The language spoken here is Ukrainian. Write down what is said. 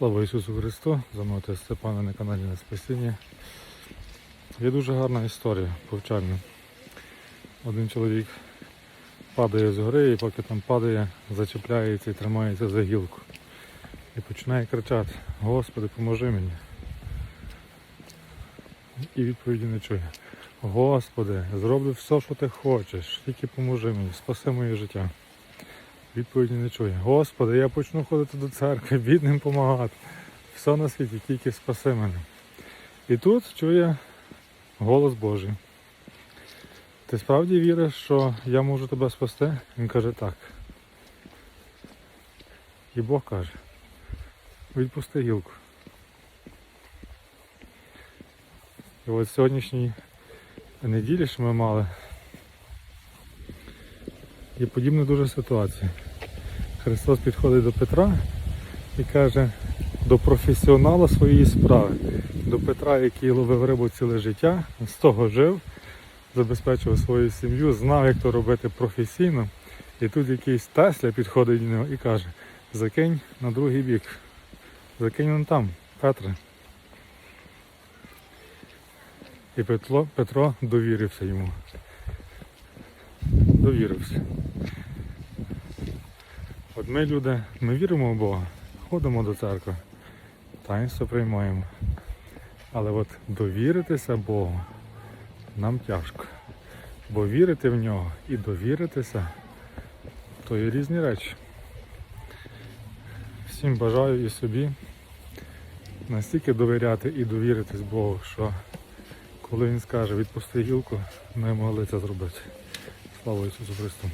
Слава Ісусу Христу! За мною отець Степана на каналі на Спасіння. Є дуже гарна історія, повчальна. Один чоловік падає з гори і поки там падає, зачепляється і тримається за гілку. І починає кричати, Господи, поможи мені. І відповіді не чує. Господи, зроблю все, що ти хочеш, тільки поможи мені, спаси моє життя. Відповіді не чує. Господи, я почну ходити до церкви, бідним допомагати. Все на світі, тільки спаси мене. І тут чує голос Божий. Ти справді віриш, що я можу тебе спасти? Він каже так. І Бог каже, відпусти гілку. І от сьогоднішній неділі, що ми мали, є подібна дуже ситуація. Христос підходить до Петра і каже до професіонала своєї справи, до Петра, який ловив рибу ціле життя, з того жив, забезпечував свою сім'ю, знав, як то робити професійно. І тут якийсь Тесля підходить до нього і каже, закинь на другий бік, закинь вон там, Петре. І Петро, Петро довірився йому. Довірився. От ми люди, ми віримо в Бога, ходимо до церкви, таїнство приймаємо. Але от довіритися Богу нам тяжко. Бо вірити в нього і довіритися то є різні речі. Всім бажаю і собі настільки довіряти і довіритись Богу, що коли він скаже відпусти гілку, ми могли це зробити. Слава Ісусу Христу!